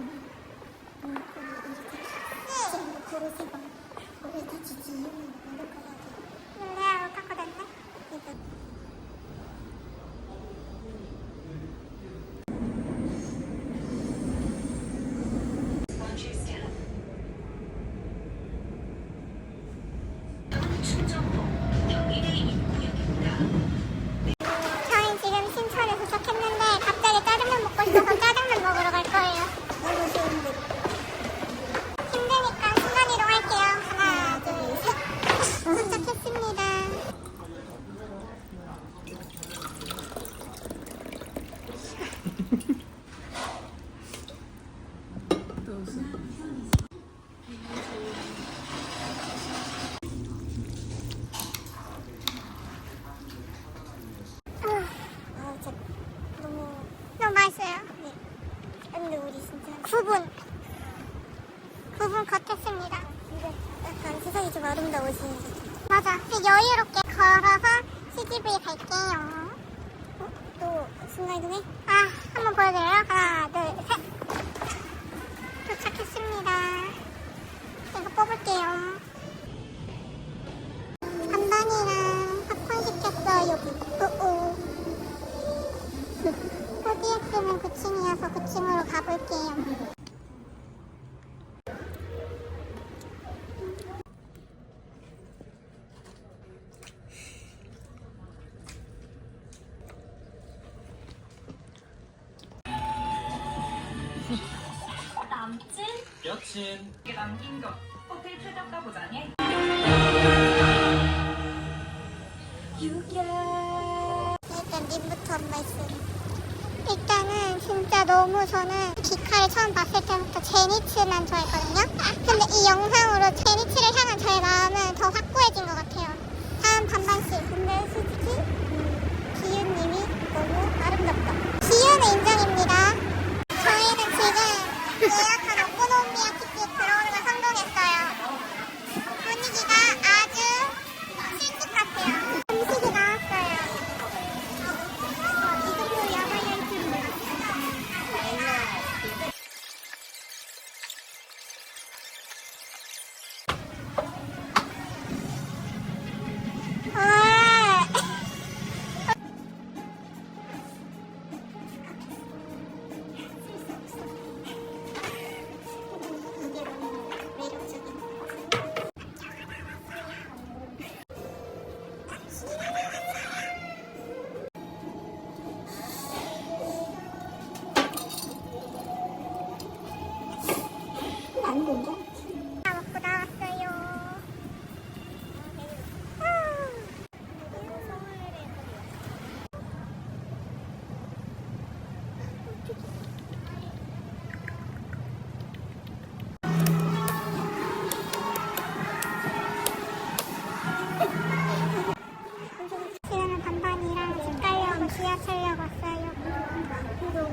바로 문고를 이렇게 지금 고르세 9분. 9분 걷겠습니다. 이거 약간 세상이 좀 아름다워지는. 맞아. 여유롭게 걸어서 CGV 갈게요. 어? 또 순간 이동해? 아, 한번 보여드려요. 하나, 둘, 여친 이게 남긴 거 호텔 최저가 보자니? 일단 님부터 한 말씀. 일단은 진짜 너무 저는 기카를 처음 봤을 때부터 제니츠만 좋아했거든요. 근데 이 영상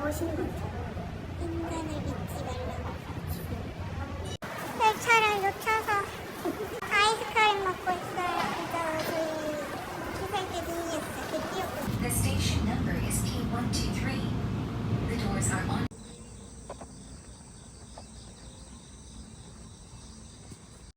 멋있는 것 같아. 인간을 믿지 말라고.